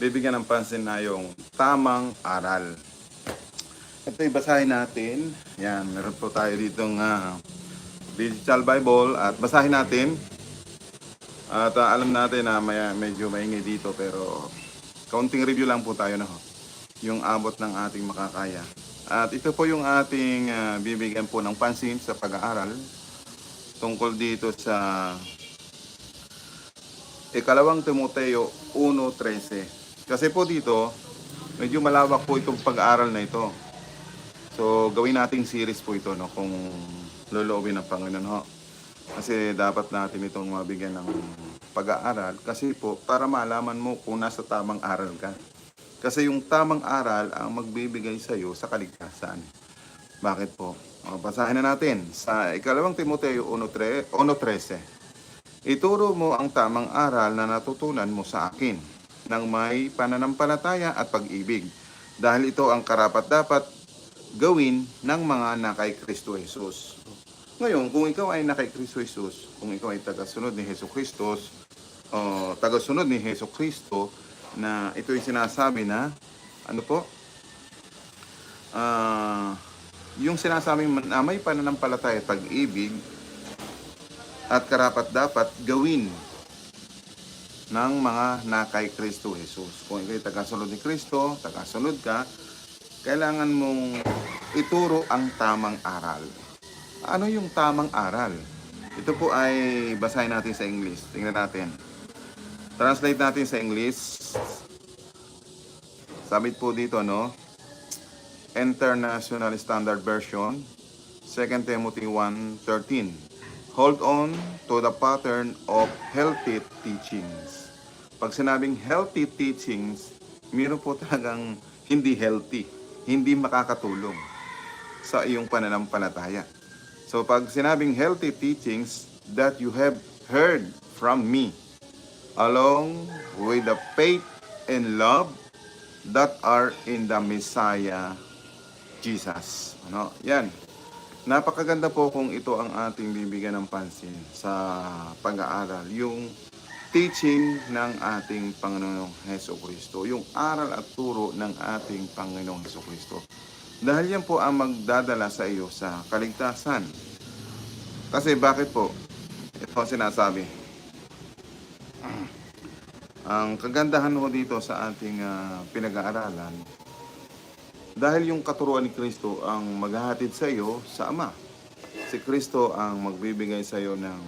bibigyan ng pansin na yung tamang aral. Ito basahin natin. Yan, meron po tayo ditong ah, digital Bible at basahin natin. At ah, alam natin na may, medyo maingay dito pero kaunting review lang po tayo na ho. Yung abot ng ating makakaya. At ito po yung ating ah, bibigyan po ng pansin sa pag-aaral tungkol dito sa ikalawang Timoteo 1.13. Kasi po dito, medyo malawak po itong pag-aaral na ito. So, gawin nating series po ito, no, kung loloobin ng Panginoon, ho. Kasi dapat natin itong mabigyan ng pag-aaral. Kasi po, para malaman mo kung nasa tamang aral ka. Kasi yung tamang aral ang magbibigay sa iyo sa kaligtasan. Bakit po? O, basahin na natin sa ikalawang Timoteo 1.13. 1.13. Ituro mo ang tamang aral na natutunan mo sa akin ng may pananampalataya at pag-ibig. Dahil ito ang karapat-dapat gawin ng mga nakay Kristo Jesus. Ngayon, kung ikaw ay nakay Kristo Jesus, kung ikaw ay tagasunod ni Heso Kristo, o tagasunod ni Heso Kristo, na ito yung sinasabi na, ano po, ah, yung sinasabing na may pananampalataya at pag-ibig at karapat dapat gawin ng mga nakay Kristo Jesus. Kung ikaw ay tagasunod ni Kristo, tagasunod ka, kailangan mong ituro ang tamang aral. Ano yung tamang aral? Ito po ay basahin natin sa English. Tingnan natin. Translate natin sa English. Sabi po dito, no? International Standard Version, 2 Timothy 1.13. Hold on to the pattern of healthy teachings. Pag sinabing healthy teachings, meron po talagang hindi healthy, hindi makakatulong sa iyong pananampalataya. So pag sinabing healthy teachings that you have heard from me, along with the faith and love that are in the Messiah Jesus. Ano? Yan. Napakaganda po kung ito ang ating bibigyan ng pansin sa pag-aaral. Yung teaching ng ating Panginoong Heso Kristo. Yung aral at turo ng ating Panginoong Heso Kristo. Dahil yan po ang magdadala sa iyo sa kaligtasan. Kasi bakit po? Ito ang sinasabi. Ang kagandahan ho dito sa ating ah, pinag-aaralan, dahil yung katuruan ni Kristo ang maghahatid sa iyo sa Ama. Si Kristo ang magbibigay sa iyo ng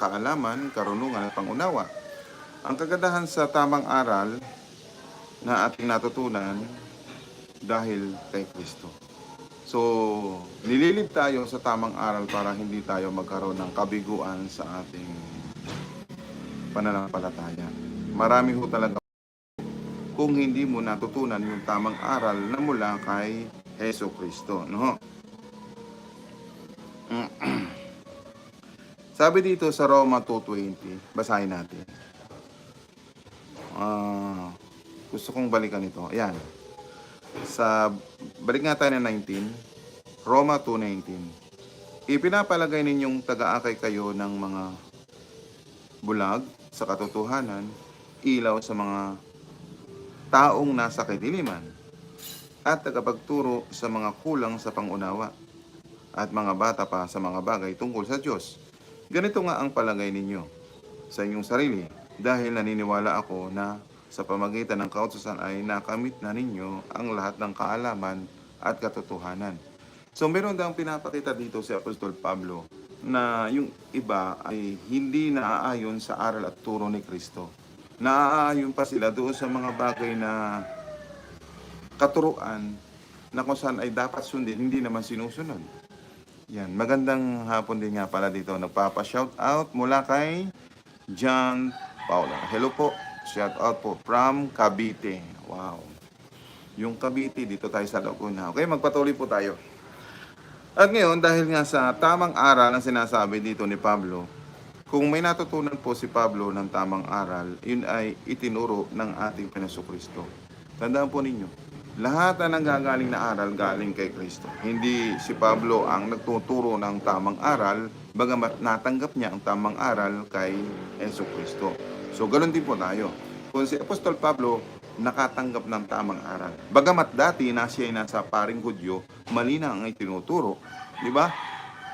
kaalaman, karunungan at pangunawa. Ang kagandahan sa tamang aral na ating natutunan dahil kay Kristo. So, nililib tayo sa tamang aral para hindi tayo magkaroon ng kabiguan sa ating pananampalataya. Marami ho talaga kung hindi mo natutunan yung tamang aral na mula kay Heso Kristo. No? Sabi dito sa Roma 2.20, basahin natin. Ah, gusto kong balikan ito. Ayan. Sa, balik nga tayo na 19, Roma 2.19. Ipinapalagay ninyong taga-akay kayo ng mga bulag sa katotohanan, ilaw sa mga taong nasa kadiliman at tagapagturo sa mga kulang sa pangunawa at mga bata pa sa mga bagay tungkol sa Diyos. Ganito nga ang palagay ninyo sa inyong sarili dahil naniniwala ako na sa pamagitan ng kautusan ay nakamit na ninyo ang lahat ng kaalaman at katotohanan. So meron daw pinapakita dito si Apostol Pablo na yung iba ay hindi naaayon sa aral at turo ni Kristo. Naaayon pa sila doon sa mga bagay na katuruan na kung saan ay dapat sundin, hindi naman sinusunod. Yan, magandang hapon din nga pala dito. Nagpapa-shout out mula kay John Paula. Hello po, shout out po from Cavite. Wow. Yung Cavite, dito tayo sa Laguna. Okay, magpatuloy po tayo. At ngayon, dahil nga sa tamang aral ang sinasabi dito ni Pablo, kung may natutunan po si Pablo ng tamang aral, yun ay itinuro ng ating Pinaso Kristo. Tandaan po ninyo, lahat na nanggagaling na aral galing kay Kristo. Hindi si Pablo ang nagtuturo ng tamang aral, bagamat natanggap niya ang tamang aral kay Yeso Kristo. So, ganun din po tayo. Kung si Apostol Pablo nakatanggap ng tamang aral. Bagamat dati na siya ay nasa paring Hudyo, mali na ang itinuturo. Di ba?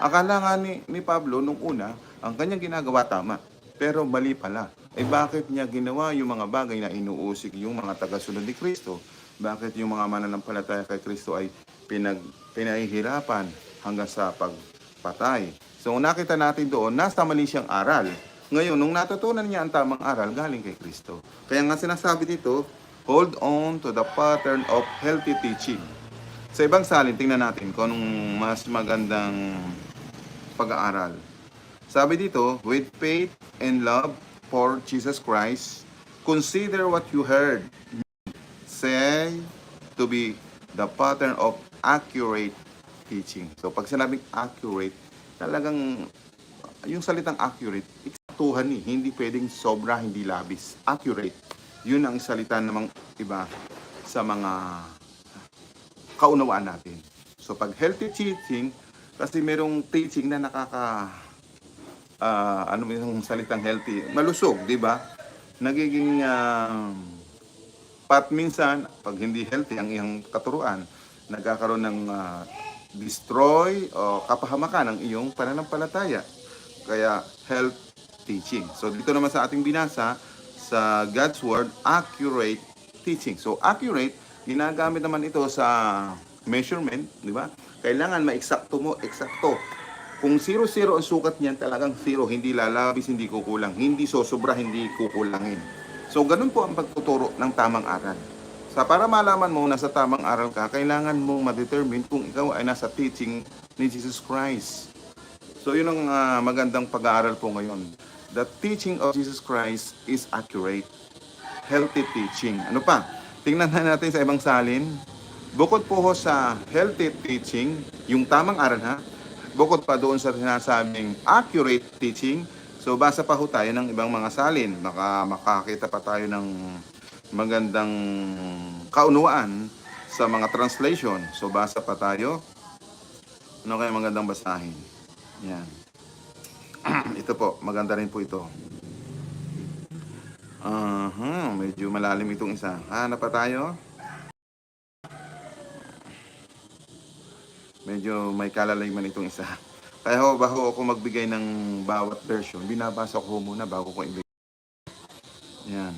Akala nga ni, ni Pablo nung una, ang kanyang ginagawa tama. Pero mali pala. Eh bakit niya ginawa yung mga bagay na inuusig yung mga tagasunod ni Kristo? Bakit yung mga mananampalataya kay Kristo ay pinag, pinahihirapan hanggang sa pagpatay? So nakita natin doon, nasa mali siyang aral. Ngayon, nung natutunan niya ang tamang aral, galing kay Kristo. Kaya nga sinasabi dito, hold on to the pattern of healthy teaching. Sa ibang salin, tingnan natin kung anong mas magandang pag-aaral. Sabi dito, with faith and love for Jesus Christ, consider what you heard. Say to be the pattern of accurate teaching. So pag sinabing accurate, talagang yung salitang accurate, eksaktuhan eh. Hindi pwedeng sobra, hindi labis. Accurate. Yun ang salita namang iba sa mga kaunawaan natin. So pag healthy teaching, kasi merong teaching na nakaka ah, ano yung salitang healthy, malusog, di ba? Nagiging ah, pat minsan, pag hindi healthy ang iyong katuruan, nagkakaroon ng ah, destroy o kapahamakan ang iyong pananampalataya. Kaya health teaching. So dito naman sa ating binasa sa God's word, accurate teaching. So accurate, ginagamit naman ito sa measurement, di ba? Kailangan ma-eksakto mo, eksakto. Kung 0-0 ang sukat niyan, talagang 0, hindi lalabis, hindi kukulang, hindi sosobra, hindi kukulangin. So ganun po ang pagtuturo ng tamang aral. Sa para malaman mo na sa tamang aral ka, kailangan mong ma-determine kung ikaw ay nasa teaching ni Jesus Christ. So yun ang ah, magandang pag-aaral po ngayon. The teaching of Jesus Christ is accurate. Healthy teaching. Ano pa? Tingnan na natin sa ibang salin. Bukod po ho sa healthy teaching, yung tamang aral ha, bukod pa doon sa sinasabing accurate teaching, so basa pa ho tayo ng ibang mga salin. Baka makakita pa tayo ng magandang kaunawaan sa mga translation. So basa pa tayo. Ano kaya magandang basahin? Yan. Ito po, maganda rin po ito. Aha, medyo malalim itong isa. Hanap pa tayo. Medyo may kalalaiman itong isa. Kaya ho, bago ako magbigay ng bawat version, binabasa ko muna bago ko ibigay. Yan.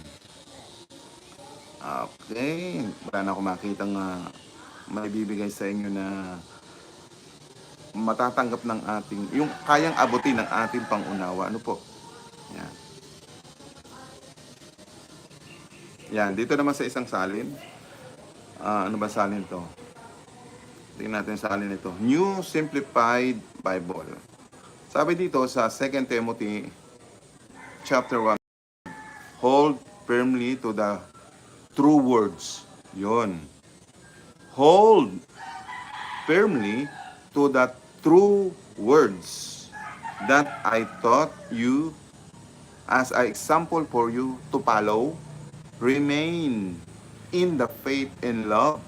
Okay. Wala na ako makitang uh, may bibigay sa inyo na matatanggap ng ating, yung kayang abutin ng ating pangunawa. Ano po? Yan. Yan. Dito naman sa isang salin. Ah, ano ba salin to? Tingnan natin sa salin ito. New Simplified Bible. Sabi dito sa 2 Timothy chapter 1, hold firmly to the true words. Yon. Hold firmly to the true words that I taught you as an example for you to follow. Remain in the faith and love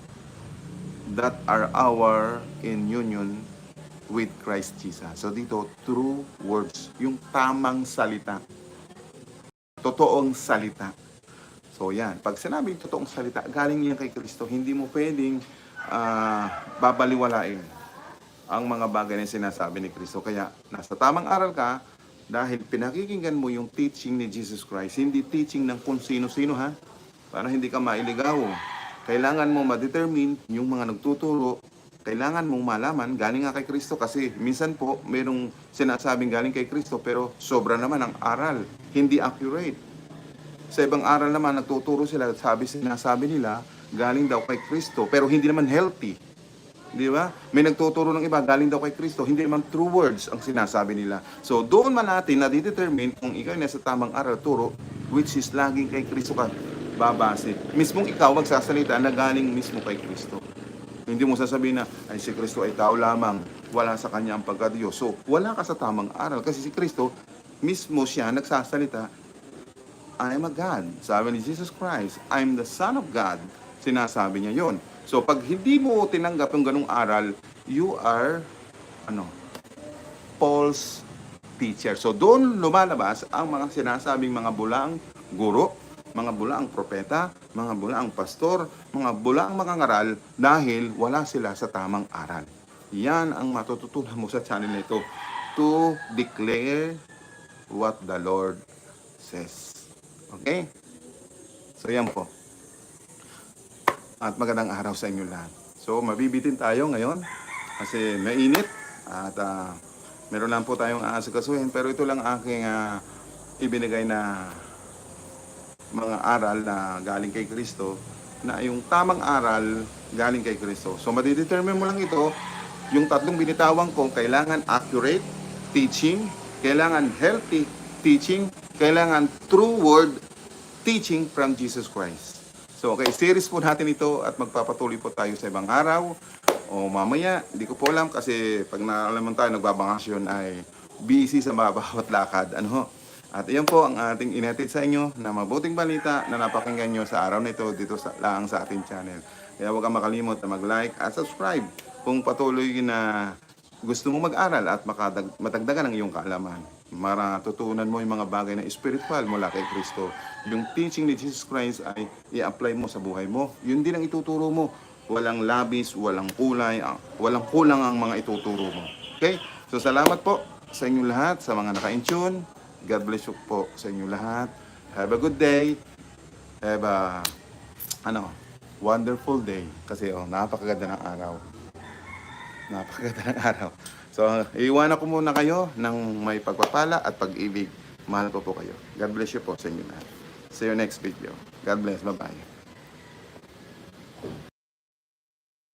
that are our in union with Christ Jesus. So dito, true words. Yung tamang salita. Totoong salita. So yan, pag sinabing totoong salita, galing yan kay Kristo, hindi mo pwedeng ah, babaliwalain ang mga bagay na sinasabi ni Kristo. Kaya nasa tamang aral ka dahil pinakikinggan mo yung teaching ni Jesus Christ, hindi teaching ng kung sino-sino ha, para hindi ka mailigaw. Kailangan mo ma-determine yung mga nagtuturo, kailangan mong malaman galing nga kay Kristo kasi minsan po merong sinasabing galing kay Kristo pero sobra naman ang aral, hindi accurate. Sa ibang aral naman, nagtuturo sila, sabi, sinasabi nila, galing daw kay Kristo, pero hindi naman healthy. Di ba? May nagtuturo ng iba, galing daw kay Kristo, hindi naman true words ang sinasabi nila. So, doon man natin na determine kung ikaw nasa tamang aral turo, which is laging kay Kristo ka babase. Mismong ikaw magsasalita na galing mismo kay Kristo. Hindi mo sasabihin na, ay si Kristo ay tao lamang, wala sa kanya ang pagkadiyos. So, wala ka sa tamang aral. Kasi si Kristo, mismo siya nagsasalita, I am a God. Sabi ni Jesus Christ, I'm the Son of God. Sinasabi niya yon. So, pag hindi mo tinanggap yung ganung aral, you are, ano, false teacher. So, doon lumalabas ang mga sinasabing mga bulang guro, mga bulaang propeta, mga bulaang pastor, mga bulaang mga ngaral dahil wala sila sa tamang aral. Yan ang matututunan mo sa channel na ito to declare what the Lord says. Okay? So yan po. At magandang araw sa inyo lahat. So mabibitin tayo ngayon kasi mainit at ah, meron lang po tayong aasikasuhin pero ito lang aking ah, ibinigay na mga aral na galing kay Kristo na yung tamang aral galing kay Kristo. So madidetermine mo lang ito, yung tatlong binitawan ko, kailangan accurate teaching, kailangan healthy teaching, kailangan true word teaching from Jesus Christ. So, okay, series po natin ito at magpapatuloy po tayo sa ibang araw o mamaya, hindi ko po alam kasi pag naalaman tayo nagbabakasyon ay busy sa bawat lakad. Ano? At iyan po ang ating inatid sa inyo na mabuting balita na napakinggan nyo sa araw na ito dito sa, lang sa ating channel. Kaya huwag kang makalimot na mag-like at subscribe kung patuloy na gusto mo mag-aral at matagdagan ang iyong kaalaman. Maratutunan mo yung mga bagay na spiritual mula kay Kristo. Yung teaching ni Jesus Christ ay i-apply mo sa buhay mo. Yun din ang ituturo mo. Walang labis, walang kulay, ah, walang kulang ang mga ituturo mo. Okay? So salamat po sa inyo lahat, sa mga naka-intune. God bless you po sa inyo lahat. Have a good day. Have a, ano, wonderful day. Kasi oh, napakaganda ng araw. Napakaganda ng araw. So, iiwanan ko muna kayo ng may pagpapala at pag-ibig. Mahal ko po kayo. God bless you po sa inyo lahat. See you next video. God bless. Bye-bye.